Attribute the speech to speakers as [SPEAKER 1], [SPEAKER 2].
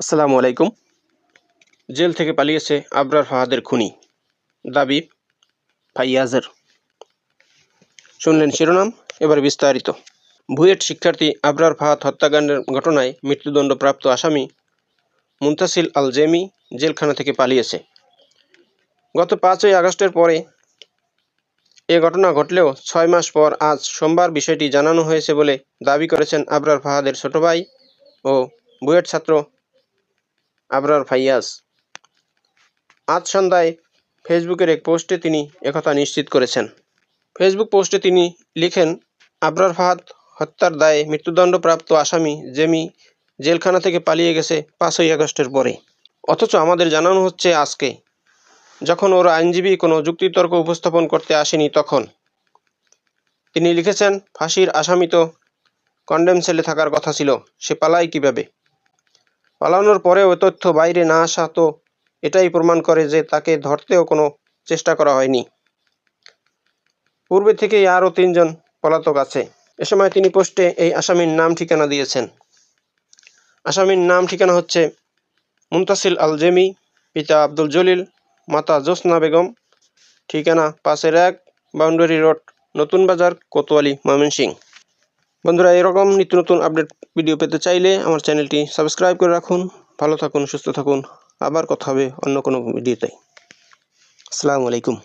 [SPEAKER 1] আসসালামু আলাইকুম। জেল থেকে পালিয়েছে আবরার ফাহাদের খুনি, দাবি ফাইয়াজের। শুনলেন শিরোনাম, এবার বিস্তারিত। বুয়েট শিক্ষার্থী আবরার ফাহাদ হত্যাকাণ্ডের ঘটনায় মৃত্যুদণ্ডপ্রাপ্ত আসামি মুন্তাসিল আল জেমি জেলখানা থেকে পালিয়েছে। গত পাঁচই আগস্টের পরে এ ঘটনা ঘটলেও ছয় মাস পর আজ সোমবার বিষয়টি জানানো হয়েছে বলে দাবি করেছেন আবরার ফাহাদের ছোট ভাই ও বুয়েট ছাত্র আবরার ফাইয়াজ। আজ সন্ধ্যায় ফেসবুকের এক পোস্টে তিনি একথা নিশ্চিত করেছেন। ফেসবুক পোস্টে তিনি লিখেন, আবরার ফাহাদ হত্যার দায়ে মৃত্যুদণ্ডপ্রাপ্ত আসামি জেমি জেলখানা থেকে পালিয়ে গেছে পাঁচই আগস্টের পরে। অথচ আমাদের জানানো হচ্ছে আজকে। যখন ওর আইনজীবী কোনো যুক্তিতর্ক উপস্থাপন করতে আসেনি তখন। তিনি লিখেছেন, ফাঁসির আসামি তো কন্ডেম সেলে থাকার কথা ছিল, সে পালায় কীভাবে? পালানোর পরেও তথ্য বাইরে না আসা তো এটাই প্রমাণ করে যে তাকে ধরতেও কোনো চেষ্টা করা হয়নি। পূর্বে থেকেই আরও তিনজন পলাতক আছে। এ সময় তিনি পোস্টে এই আসামির নাম ঠিকানা দিয়েছেন। আসামির নাম ঠিকানা হচ্ছে মুন্তাসিল আল জেমি পিতা আব্দুল জলিল, মাতা জোসনা বেগম, ঠিকানা পাশের এক বাউন্ডারি রোড, নতুন বাজার কোতোয়ালি ময়মনসিং বন্ধুরা, এরকম নিত্য নতুন আপডেট ভিডিও পেতে চাইলে আমার চ্যানেলটি সাবস্ক্রাইব করে রাখুন। ভালো থাকুন, সুস্থ থাকুন। আবার কথা হবে অন্য কোনো ভিডিওতে আসসালামু আলাইকুম।